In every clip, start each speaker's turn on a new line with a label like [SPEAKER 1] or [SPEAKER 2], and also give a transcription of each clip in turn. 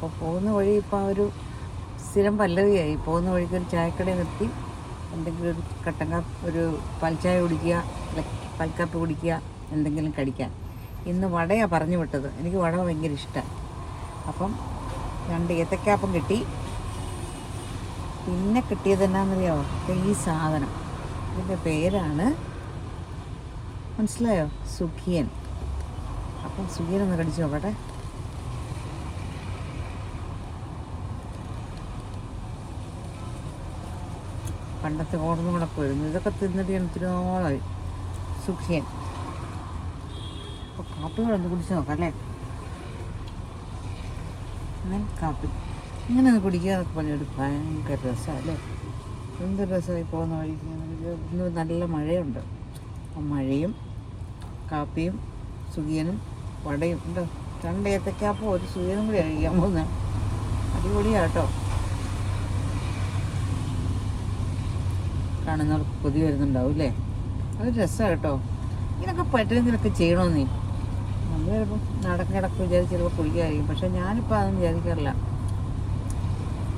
[SPEAKER 1] അപ്പോൾ പോകുന്ന വഴി ഇപ്പോൾ ഒരു സ്ഥിരം പല്ലവിയായി. പോകുന്ന വഴിക്ക് ഒരു ചായക്കടയിൽ നിർത്തി. എന്തെങ്കിലും ഒരു കട്ടൻ കാപ്പ് ഒരു പാൽച്ചായ കുടിക്കുക അല്ല കുടിക്കുക എന്തെങ്കിലും കടിക്കാൻ ഇന്ന് വടയാണ് പറഞ്ഞു വിട്ടത്. എനിക്ക് വട ഭയങ്കര ഇഷ്ടമാണ് അപ്പം രണ്ട് ഏത്തക്കാപ്പം കിട്ടി. പിന്നെ കിട്ടിയത് എന്നാണെന്നറിയാമോ ഈ സാധനം. ഇതിന്റെ പേരാണ് മനസ്സിലായോ? സുഖിയൻ. അപ്പം സുഖിയൻ ഒന്ന് കടിച്ചു നോക്കട്ടെ പണ്ടത്തെ ഓർമ്മകളൊക്കെ വരുന്നു ഇതൊക്കെ തിന്നിട്ട് ഞാൻ ഒത്തിരിയോളായി സുഖിയൻ. അപ്പോൾ കാപ്പി കൂടെ ഒന്ന് കുടിച്ച് നോക്കാം അല്ലേ? കാപ്പി. ഇങ്ങനെ ഒന്ന് കുടിക്കാന്നൊക്കെ പറഞ്ഞൊരു ഭയങ്കര രസമാണ് അല്ലേ? എന്ത് രസമായി പോകുന്ന വഴിക്ക് ഇന്ന് നല്ല മഴയുണ്ട്. അപ്പം മഴയും കാപ്പിയും സുഖിയനും വടയും ഉണ്ടോ? രണ്ട് ഏത്തക്കാപ്പം ഒരു സുഖിയനും കൂടി കഴിക്കാൻ പോകുന്നത് അടിപൊളിയാട്ടോ. കാണുന്നവർക്ക് കൊതി വരുന്നുണ്ടാവും അല്ലേ അത് രസമാണ് കേട്ടോ ഇങ്ങനൊക്കെ പറ്റുന്നതിനൊക്കെ ചെയ്യണമെന്നേ നമ്മൾ ചിലപ്പോൾ നടക്ക് കിടക്ക് വിചാരിച്ച് ചിലപ്പോൾ കുടിക്കാതിരിക്കും പക്ഷെ ഞാനിപ്പോൾ അതൊന്നും വിചാരിക്കാറില്ല.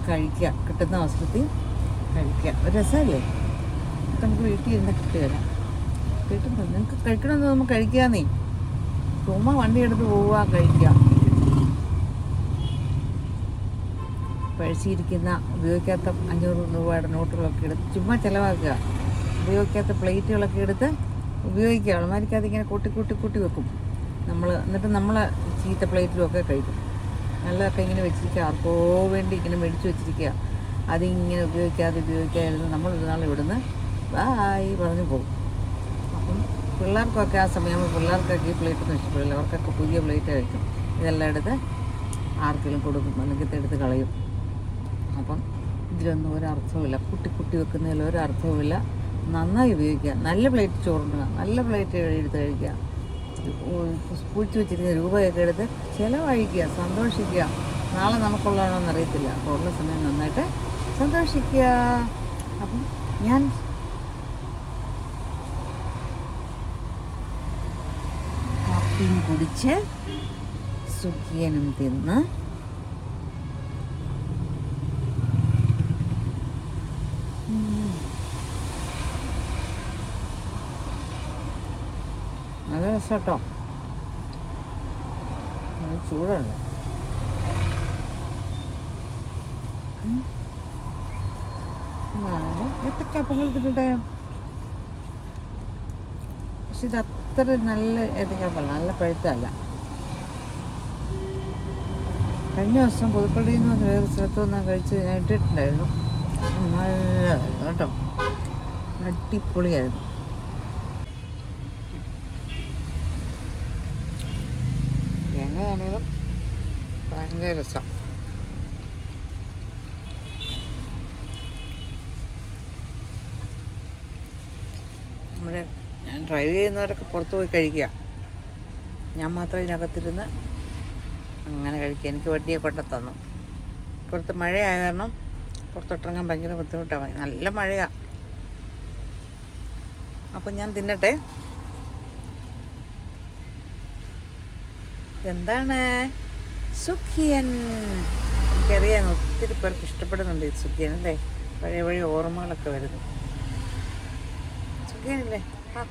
[SPEAKER 1] കഴിക്കുക കിട്ടുന്ന അവസരത്തിൽ കഴിക്കുക ഒരു രസമല്ലേ നമുക്ക് വീട്ടിൽ ഇരുന്ന് കിട്ടുകയില്ല കിട്ടുന്നു നിങ്ങൾക്ക് കഴിക്കണമെന്ന് നമ്മൾ കഴിക്കാന്നേ. ചുമ്മാ വണ്ടി എടുത്ത് പോവുക കഴിക്കുക പഴച്ചിരിക്കുന്ന ഉപയോഗിക്കാത്ത അഞ്ഞൂറ് രൂപയുടെ നോട്ടുകളൊക്കെ എടുത്ത് ചുമ്മാ ചിലവാക്കുക. ഉപയോഗിക്കാത്ത പ്ലേറ്റുകളൊക്കെ എടുത്ത് ഉപയോഗിക്കുക. അളമാരിക്ക് അതിങ്ങനെ കൂട്ടി കൂട്ടി കൂട്ടി വെക്കും. നമ്മൾ എന്നിട്ട് നമ്മൾ ചീത്ത പ്ലേറ്റിലുമൊക്കെ കഴിക്കും. നല്ലതൊക്കെ ഇങ്ങനെ വെച്ചിരിക്കുക. ആർക്കോ വേണ്ടി ഇങ്ങനെ മേടിച്ച് വെച്ചിരിക്കുക. അതിങ്ങനെ ഉപയോഗിക്കാതെ ഉപയോഗിക്കാതിരുന്ന് നമ്മൾ ഒരു നാൾ ഇവിടുന്ന് ബായി പറഞ്ഞു പോകും. അപ്പം പിള്ളേർക്കൊക്കെ ആ സമയം പിള്ളേർക്കൊക്കെ ഈ പ്ലേറ്റ് ഒന്നും ഇഷ്ടപ്പെടില്ല. അവർക്കൊക്കെ പുതിയ പ്ലേറ്റ് കഴിക്കും. ഇതെല്ലാം എടുത്ത് ആർക്കെങ്കിലും കൊടുക്കും. അല്ലെങ്കിൽ എടുത്ത് കളയും. അപ്പം ഇതിലൊന്നും ഒരർത്ഥവുമില്ല. കുട്ടി കുട്ടി വെക്കുന്നതിൽ ഒരർത്ഥവുമില്ല. നന്നായി ഉപയോഗിക്കുക. നല്ല പ്ലേറ്റ് ചോറുണ്ടുക നല്ല പ്ലേറ്റ് എടുത്ത് കഴിക്കുക. പൂച്ചു വെച്ചിരിക്കുന്ന രൂപയൊക്കെ എടുത്ത് ചിലവഴിക്കുക സന്തോഷിക്കുക. നാളെ നമുക്കുള്ളതാണോ എന്നറിയത്തില്ല അപ്പോൾ ഉള്ള സമയം നന്നായിട്ട് സന്തോഷിക്കുക. അപ്പം ഞാൻ കാപ്പിയും കുടിച്ച് സുഖിയനും തിന്ന് നല്ല ചൂടാണ്. ചൂടുണ്ട് ഏത്തക്കാപ്പങ്ങൾ കിട്ടട്ടെ പക്ഷെ ഇത് അത്ര നല്ല ഏത്തക്കാപ്പല്ല നല്ല പഴുത്തല്ല കഴിഞ്ഞ ദിവസം പുതുപ്പള്ളിയിൽ നിന്ന് വന്ന് വേറെ സ്ഥലത്ത് വന്നാൽ കഴിച്ച് ഞാൻ ഇട്ടിട്ടുണ്ടായിരുന്നു. നല്ലതായിരുന്നു കേട്ടോ. അടിപൊളിയായിരുന്നു. എങ്ങനെയാണെങ്കിലും ഭയങ്കര രസം. നമ്മുടെ ഞാൻ ഡ്രൈവ് ചെയ്യുന്നവരൊക്കെ പുറത്ത് പോയി കഴിക്കുക. ഞാൻ മാത്രം ഇതിനകത്തിരുന്ന് അങ്ങനെ കഴിക്കുക. എനിക്ക് വണ്ടിയെ കൊണ്ട തന്നു. പുറത്ത് മഴയായ കാരണം പുറത്തോട്ടിറങ്ങാൻ ഭയങ്കര ബുദ്ധിമുട്ടാണ് നല്ല മഴയാണ് അപ്പം ഞാൻ തിന്നട്ടെ? എന്താണ്? സുഖിയൻ. എനിക്കറിയാം ഒത്തിരി പേർക്ക് ഇഷ്ടപ്പെടുന്നുണ്ട് ഈ സുഖിയൻ അല്ലേ? പഴയ പഴയ ഓർമ്മകളൊക്കെ വരുന്നു. സുഖിയനല്ലേ ആ.